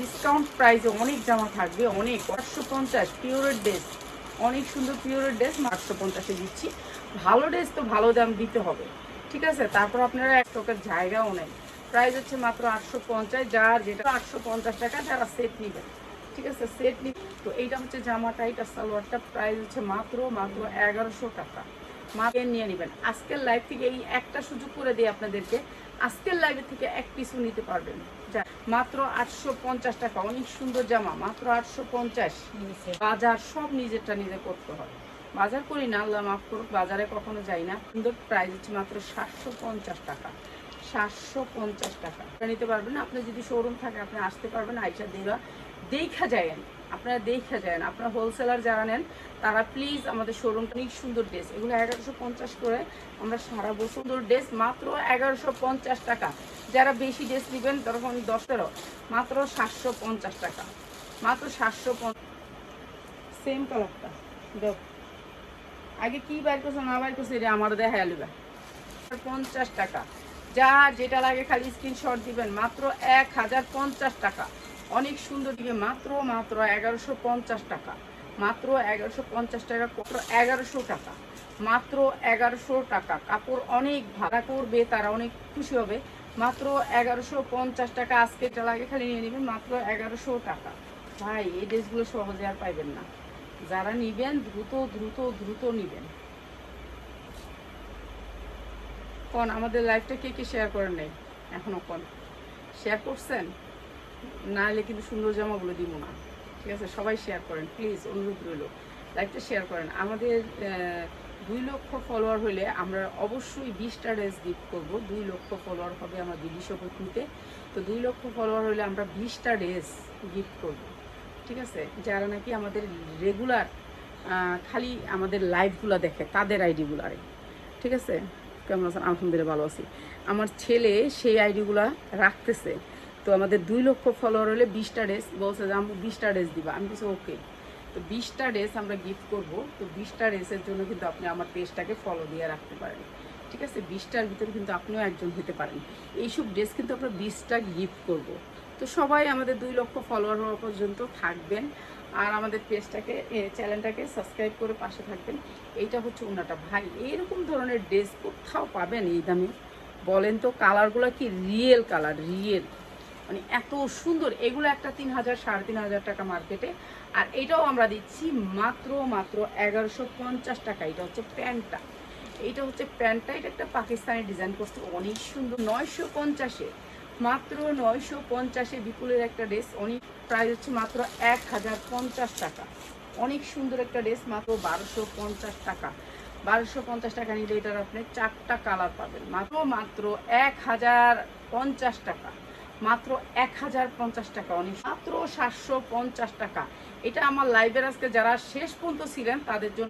Discount প্রাইসে অনেক জামা থাকবে, অনেক। আটশো পঞ্চাশ পিওরের ড্রেস অনেক সুন্দর পিওরের ড্রেস আটশো পঞ্চাশে দিচ্ছি। ভালো ড্রেস তো ভালো দাম দিতে হবে, ঠিক আছে? তারপর আপনারা এক টকের জায়গাও নেই। প্রাইস হচ্ছে মাত্র আটশো পঞ্চাশ, যার যেটা আটশো পঞ্চাশ টাকা যারা সেট নেবেন ঠিক আছে? সেট নি তো এইটা হচ্ছে জামাটা এইটা সালোয়ারটা। প্রাইস হচ্ছে মাত্র মাত্র এগারোশো টাকা। মাপে নিয়ে নেবেন। আজকের লাইভ থেকে এই একটা সুযোগ করে দিই আপনাদেরকে। আজকের লাইভে থেকে এক নিতে পারবেন। যা মাত্র আটশো পঞ্চাশ টাকা। অনেক সুন্দর জামা মাত্র আটশো পঞ্চাশ। বাজার সব নিজেরটা নিজে করতে হয়। বাজার করি না আল্লাহ মাফ করুক বাজারে কখনো যাই না। সুন্দর প্রাইস হচ্ছে মাত্র সাতশো পঞ্চাশ টাকা। সাতশো পঞ্চাশ টাকা। নিতে পারবেন আপনি যদি শোরুম থাকে আপনি আসতে পারবেন আইসা দেওয়া দেখা যায় আপনারা দেখে যায় না আপনারা হোলসেলার যারা নেন, তারা প্লিজ আমাদের শোরুমটা অনেক সুন্দর ড্রেস এগুলো এগারোশো পঞ্চাশ করে আমরা সারা বছর ড্রেস মাত্র এগারোশো পঞ্চাশ টাকা। যারা বেশি ড্রেস নেবেন তখন দশ তেরো মাত্র সাতশো পঞ্চাশ টাকা। মাত্র সাতশো সেম কালারটা দেখ। আগে কি বাইর করছ, না বাইর করছ, এটা আমার দেখা আলুবা পঞ্চাশ টাকা। যা যেটা লাগে খালি স্ক্রিনশট দিবেন, মাত্র এক হাজার পঞ্চাশ টাকা। অনেক সুন্দর দিকে মাত্র মাত্র এগারোশো পঞ্চাশ টাকা। মাত্র এগারোশো পঞ্চাশ টাকা মাত্র এগারোশো টাকা। মাত্র এগারোশো টাকা। কাপড় অনেক ভাড়া করবে তারা অনেক খুশি হবে। মাত্র এগারোশো পঞ্চাশ টাকা আজকে লাগে, খালি নিয়ে নেবেন। মাত্র এগারোশো টাকা। ভাই, এই ড্রেসগুলো সহজে আর পাইবেন না। যারা নিবেন, দ্রুত দ্রুত দ্রুত নিবেন। কোন, আমাদের লাইফটা কে কে শেয়ার করেন নাই? এখনও কোন। শেয়ার করছেন? না হলে কিন্তু সুন্দর জামাগুলো দিব না। ঠিক আছে? সবাই শেয়ার করেন প্লিজ অনুরোধ রইল। লাইভটা শেয়ার করেন। আমাদের দুই লক্ষ ফলোয়ার হলে আমরা অবশ্যই বিশটা ড্রেস গিফট করব। দুই লক্ষ ফলোয়ার হবে আমার দিদি শপথিতে তো দুই লক্ষ ফলোয়ার হলে আমরা বিশটা ড্রেস গিফট করব। ঠিক আছে? যারা নাকি আমাদের রেগুলার খালি আমাদের লাইভগুলো দেখে, তাদের আইডিগুলারে ঠিক আছে? কেমন আছেন? আলহামদুলিল্লাহ ভালো আছি। আমার ছেলে সেই আইডিগুলা রাখতেছে। তো আমাদের দুই লক্ষ ফলোয়ার হলে বিশটা ড্রেস বলছে যে আমি বিশটা ড্রেস দিবা। আমি কিছু ওকে তো বিশটা ড্রেস আমরা গিফট করব। তো বিশটা ড্রেসের জন্য কিন্তু আপনি আমার পেজটাকে ফলো দিয়ে রাখতে পারেন। ঠিক আছে? বিশটার ভিতরে কিন্তু আপনিও একজন হতে পারেন। এইসব ড্রেস কিন্তু আমরা বিশটা গিফট করব। তো সবাই আমাদের দুই লক্ষ ফলোয়ার হওয়া পর্যন্ত থাকবেন। আর আমাদের পেজটাকে চ্যানেলটাকে সাবস্ক্রাইব করে পাশে থাকবেন। এইটা হচ্ছে ওনাটা ভাই। এইরকম ধরনের ড্রেস কোথাও পাবেন এই দামে? বলেন তো কালারগুলো কি রিয়েল কালার রিয়েল মানে এত সুন্দর। এগুলো একটা তিন হাজার, সাড়ে তিন হাজার টাকা মার্কেটে আর এটাও আমরা দিচ্ছি মাত্র মাত্র এগারোশো পঞ্চাশ টাকা। এটা হচ্ছে প্যান্টটা। এইটা হচ্ছে প্যান্টটা। এটা একটা পাকিস্তানি ডিজাইন করছে। অনেক সুন্দর। নয়শো পঞ্চাশে। মাত্র নয়শো পঞ্চাশে বিপুলের একটা ড্রেস অনেক প্রাইস হচ্ছে মাত্র এক হাজার পঞ্চাশ টাকা। অনেক সুন্দর একটা ড্রেস মাত্র বারোশো পঞ্চাশ টাকা। বারোশো পঞ্চাশ টাকা নিলে এটার আপনি চারটা কালার পাবেন। মাত্র মাত্র এক হাজার পঞ্চাশ টাকা। মাত্র এক হাজার পঞ্চাশ টাকা অনেক মাত্র সাতশো পঞ্চাশ টাকা। এটা আমার লাইভের আজকে যারা শেষ পর্যন্ত ছিলেন, তাদের জন্য